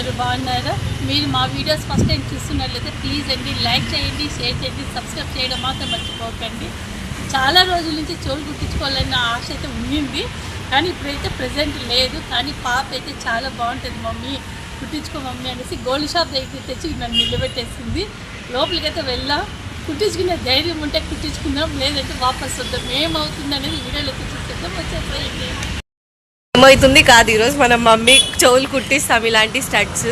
అందరూ బాగున్నారా? మీరు మా వీడియోస్ ఫస్ట్ టైం చూస్తున్నట్లయితే ప్లీజ్ అండి లైక్ చేయండి షేర్ చేయండి సబ్స్క్రైబ్ చేయడం మాత్రం మర్చిపోకండి. చాలా రోజుల నుంచి చోలు గుర్తించుకోవాలన్న ఆశ అయితే ఉండింది. కానీ ఇప్పుడైతే ప్రజెంట్ లేదు. కానీ పాప అయితే చాలా బాగుంటుంది మమ్మీ. కుట్టించుకో మమ్మీ అనేసి గోల్డ్ షాప్ దగ్గర తెచ్చి నన్ను నిలబెట్టేసింది. లోపలికైతే వెళ్ళాం కుట్టించుకునే ధైర్యం ఉంటే కుట్టించుకుందాం లేదంటే వాపస్ వద్దాం. ఏమవుతుంది అనేది వీడియోలో చూసేద్దాం. వచ్చేసేయండి. అర్థమవుతుంది కాదు ఈరోజు మన మమ్మీ చెవులు కుట్టిస్తాం ఇలాంటి స్టడ్స్.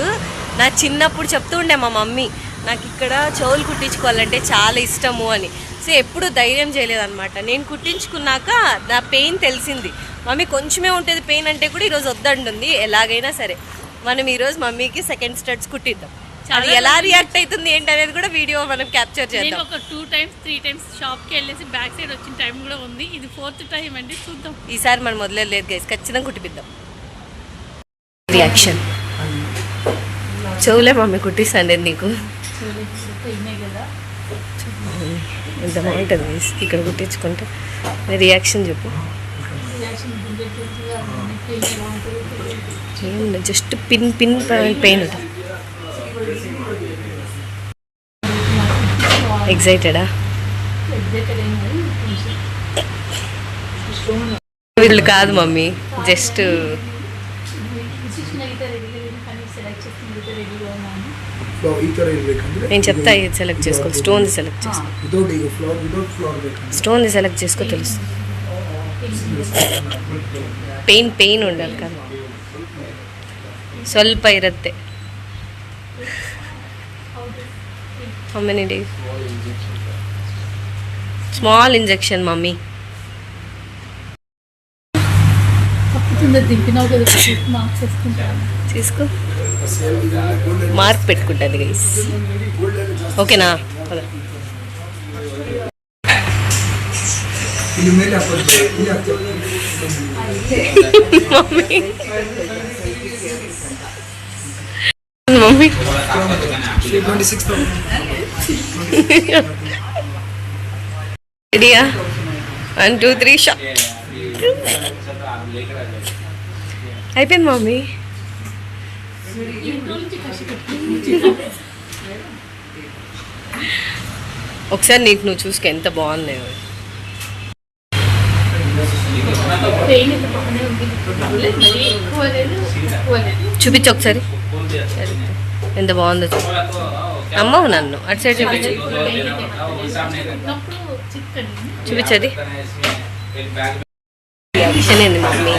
నా చిన్నప్పుడు చెప్తూ ఉండే మా మమ్మీ నాకు ఇక్కడ చెవులు కుట్టించుకోవాలంటే చాలా ఇష్టము అని. సో ఎప్పుడు ధైర్యం చేయలేదన్నమాట. నేను కుట్టించుకున్నాక నా పెయిన్ తెలిసింది. మమ్మీ కొంచెమే ఉంటుంది పెయిన్ అంటే కూడా ఈరోజు వద్దంటుంది. ఎలాగైనా సరే. మనం ఈరోజు మమ్మీకి సెకండ్ స్టడ్స్ కుట్టిద్దాం. అది ఎలా రియాక్ట్ అవుతుంది ఏంటి అనేది కూడా వీడియో మనం క్యాప్చర్ నేను చేద్దాం. ఒక టూ టైమ్స్ త్రీ టైమ్స్ షాప్కి వెళ్ళేసి బ్యాక్ సైడ్ వచ్చిన టైం కూడా ఉంది. ఇది ఫోర్త్ టైం అండి. చూద్దాం. ఈసారి మనం మొదలలేదు గైస్ ఖచ్చితంగా కుట్టిపిద్దాం. రియాక్షన్ చెవులే మమ్మీ కుట్టిస్తాను నీకు. పోయినాయి కదా ఎంత బాగుంటుంది guys. ఇక్కడ కుట్టించుకుంటే. రియాక్షన్ చెప్పు. జస్ట్ పిన్ పిన్ పెయిన్ ఉంటుంది. ఎగ్జైటెడా ఎగ్జైటెడ్ ఏం కాదు, కొంచెం వీళ్ళు కాదు మమ్మీ జస్ట్ డిసిషన్ అయితే రెడీగా లేదు కానీ సెలెక్ట్ చేసుకుని అయితే రెడీగా ఉన్నాను ಫ್ಲವರ್ ಈ ಥರ ಇರಬೇಕಂದ್ರೆ నేను చెప్తా ఇది సెలెక్ట్ చేసుకో స్టోన్ సెలెక్ట్ చేసుకో ವಿತೌಟ್ ಈಗ ಫ್ಲವರ್ ವಿತೌಟ್ ಫ್ಲವರ್ ಬೇಕಂದ್ರೆ స్టోన్ సెలెక్ట్ చేసుకో తెలుసు ಪೇನ್ ಪೇನ್ ಉಂಡಲ್ಲ ಕಣ ಸ್ವಲ್ಪ ಇರುತ್ತೆ How many days small injection mummy తీసుకో. మార్క్ పెట్టుకుంటుంది ఓకేనా mummy mummy twenty six two three shot అయిపోయింది మమ్మీ. ఒకసారి నీకు నువ్వు చూసుకు ఎంత బాగున్నాయో చూపించు ఒకసారి. ఎంత బాగుందో అమ్మవు నన్ను. అటు సైడ్ చూపించు. చూపించది. Reaction mummy.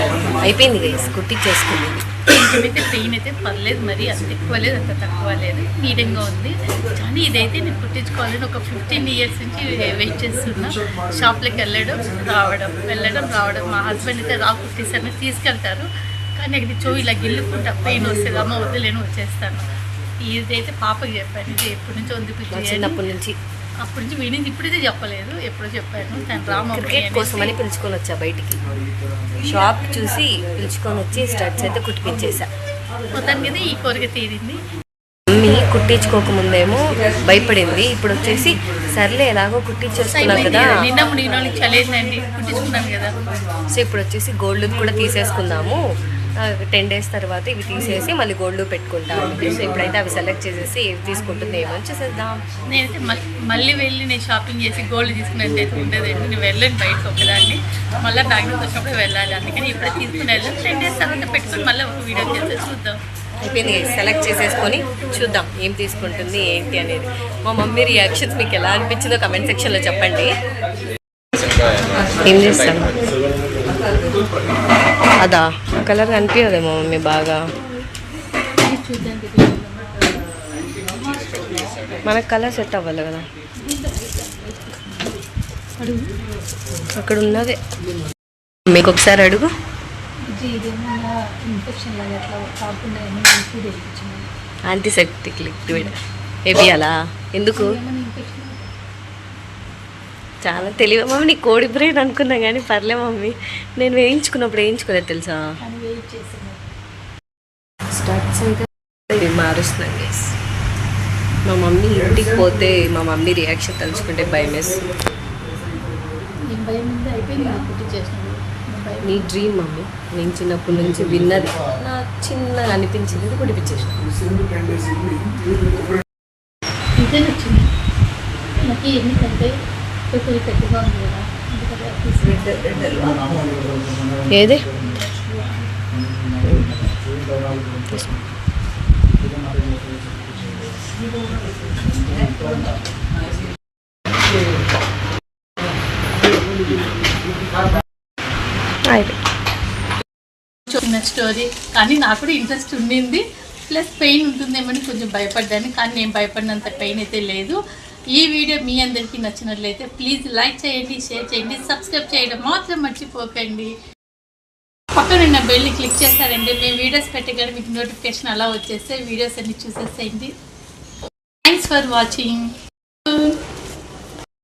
అయిపోయింది గైస్ కుట్టించేసుకుంది అయితే పెయిన్ అయితే పర్లేదు మరి. అంత ఎక్కువ లేదు అంత తక్కువ లేదు. మీడియంగా ఉంది. కానీ ఇదైతే నేను కుట్టించుకోవాలని ఒక ఫిఫ్టీన్ ఇయర్స్ నుంచి వెయిట్ చేస్తున్నా. షాప్లోకి వెళ్ళడం రావడం వెళ్ళడం రావడం. మా హస్బెండ్ అయితే రా కుట్టిస్తాను తీసుకెళ్తారు. కానీ అది చో ఇలా గిల్లుకుంటా పెయిన్ వస్తుంది. అమ్మ వద్దులేను వచ్చేస్తాను. ఇదైతే పాపకి చెప్పాను ఇది ఎప్పటి నుంచో ఉంది చిన్నప్పటి నుంచి. అప్పటి నుంచి వీడింది ఇప్పుడైతే చెప్పలేదు ఎప్పుడో చెప్పాను తను రామ క్రికెట్ కోసం అని పిలుచుకొని వచ్చా బయటికి. షాప్ చూసి పిలుచుకొని వచ్చి స్టడ్స్ అయితే కుట్టిపించేసా మొత్తానికి అయితే ఈ కోరిక తీరింది. మమ్మీ కుట్టించుకోకముందేమో భయపడింది. ఇప్పుడు వచ్చేసి సర్లే ఎలాగో కుట్టించేసుకున్నాం కదా. సో ఇప్పుడు వచ్చేసి గోల్డ్ కూడా తీసేసుకుందాము. టెన్ డేస్ తర్వాత ఇవి తీసేసి మళ్ళీ గోల్డ్ పెట్టుకుంటాము సో ఇప్పుడైతే అవి సెలెక్ట్ చేసేసి ఏవి తీసుకుంటుంది ఏమని చూసేద్దాం. నేనైతే మళ్ళీ వెళ్ళి నేను షాపింగ్ చేసి గోల్డ్ తీసుకున్నట్టు అయితే ఉండదండి నేను వెళ్ళాను బయటకు ఒకదాన్ని మళ్ళీ బ్యాంగ్లూర్ వచ్చినప్పుడు వెళ్ళాలి. అందుకని ఇప్పుడే తీసుకుని వెళ్ళాను. టెన్ డేస్ తర్వాత పెట్టుకుని మళ్ళీ ఒక వీడియో చేస్తే చూద్దాం. అయిపోయింది. సెలెక్ట్ చేసేసుకొని చూద్దాం ఏం తీసుకుంటుంది ఏంటి అనేది. మా మమ్మీ రియాక్షన్స్ మీకు ఎలా అనిపించిందో కమెంట్ సెక్షన్లో చెప్పండి. ఏం చేస్తాను అదా. కలర్ కనిపించదేమో మమ్మీ బాగా. మనకు కలర్ సెట్ అవ్వాలి కదా. అక్కడ ఉన్నదే మీకు ఒకసారి అడుగు. యాంటీసెప్టిక్ లిక్విడ్ వేపియాలా ఎందుకు? చాలా తెలివి మమ్మీ నీ కోడి బ్రెయిన్ అనుకున్నా కానీ పర్లే మమ్మీ. నేను వేయించుకున్నప్పుడు వేయించుకోలేదు తెలుసా? అయితే ఇవి మారుస్తున్నాను గైస్ మా మమ్మీ ఇంటికి పోతే మా మమ్మీ రియాక్షన్ తలుచుకుంటే భయం వేస్తుంది. నీ డ్రీమ్ మమ్మీ. నేను చిన్నప్పటి నుంచి విన్నది. నా చిన్నగా అనిపించింది. కుడిపించేసిన ఇదే నచ్చింది. నాకు ఎందుకంటే పెద్దగా ఉంది కదా. ఏది? చిన్న స్టోరీ కానీ నాకు కూడా ఇంట్రెస్ట్ ఉండింది. ప్లస్ పెయిన్ ఉంటుందేమని కొంచెం భయపడ్డాను కానీ నేను భయపడినంత పెయిన్ అయితే లేదు. ఈ వీడియో మీ అందరికీ నచ్చినట్లయితే ప్లీజ్ లైక్ చేయండి షేర్ చేయండి సబ్స్క్రైబ్ చేయడం మాత్రం మర్చిపోకండి. పక్కన ఉన్న బెల్ని క్లిక్ చేస్తారండి. మేము వీడియోస్ పెట్టగానే మీకు నోటిఫికేషన్ అలా వచ్చేస్తే వీడియోస్ అన్ని చూసేసేయండి. Thanks for watching